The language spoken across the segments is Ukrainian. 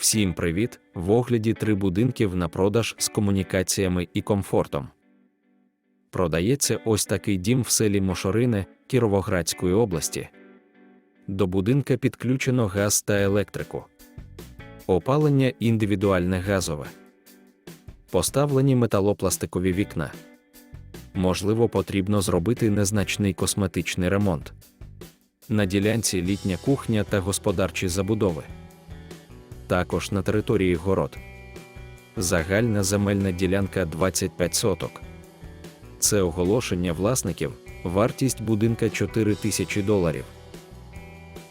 Всім привіт! В огляді три будинків на продаж з комунікаціями і комфортом. Продається ось такий дім в селі Мошорине Кіровоградської області. До будинка підключено газ та електрику. Опалення індивідуальне газове. Поставлені металопластикові вікна. Можливо, потрібно зробити незначний косметичний ремонт. На ділянці літня кухня та господарчі забудови також на території город. Загальна земельна ділянка 25 соток. Це оголошення власників, вартість будинка 4 тисячі доларів.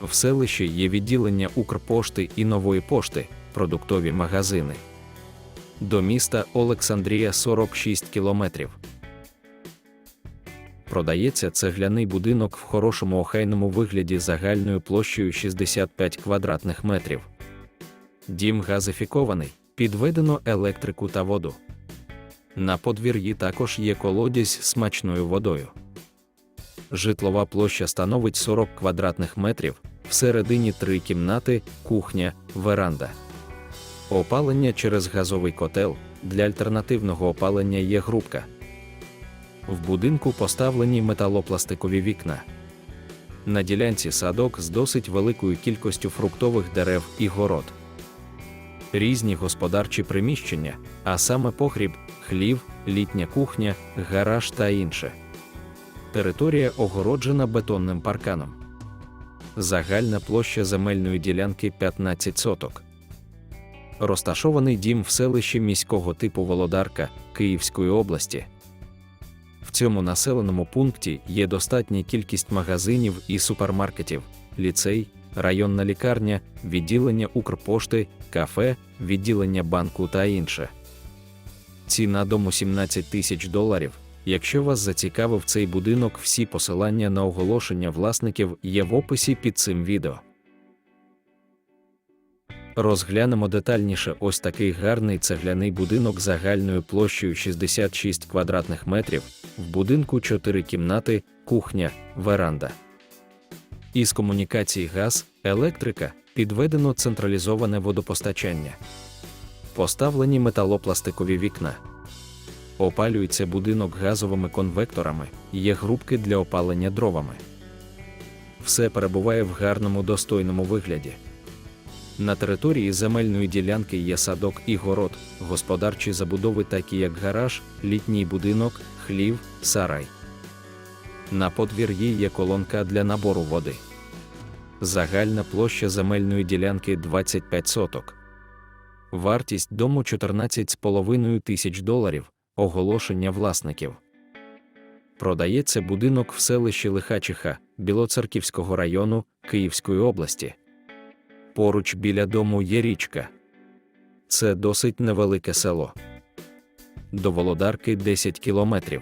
В селищі є відділення Укрпошти і нової пошти, продуктові магазини. До міста Олександрія 46 кілометрів. Продається цегляний будинок в хорошому охайному вигляді загальною площею 65 квадратних метрів. Дім газифікований, підведено електрику та воду. На подвір'ї також є колодязь з смачною водою. Житлова площа становить 40 квадратних метрів, всередині три кімнати, кухня, веранда. Опалення через газовий котел. Для альтернативного опалення є грубка. В будинку поставлені металопластикові вікна. На ділянці садок з досить великою кількістю фруктових дерев і город різні господарчі приміщення, а саме погріб, хлів, літня кухня, гараж та інше. Територія огороджена бетонним парканом. Загальна площа земельної ділянки 15 соток. Розташований дім в селищі міського типу Володарка Київської області. В цьому населеному пункті є достатня кількість магазинів і супермаркетів, ліцей, районна лікарня, відділення Укрпошти, кафе, відділення банку та інше. Ціна дому 17 тисяч доларів. Якщо вас зацікавив цей будинок, всі посилання на оголошення власників є в описі під цим відео. Розглянемо детальніше ось такий гарний цегляний будинок загальною площею 66 квадратних метрів, в будинку 4 кімнати, кухня, веранда. Із комунікацій газ, електрика, підведено централізоване водопостачання. Поставлені металопластикові вікна. Опалюється будинок газовими конвекторами, є грубки для опалення дровами. Все перебуває в гарному достойному вигляді. На території земельної ділянки є садок і город, господарчі забудови, такі як гараж, літній будинок, хлів, сарай. На подвір'ї є колонка для набору води. Загальна площа земельної ділянки 25 соток. Вартість дому 14,5 тисяч доларів. Оголошення власників. Продається будинок в селищі Лихачиха Білоцерківського району Київської області. Поруч біля дому є річка. Це досить невелике село. До Володарки 10 кілометрів.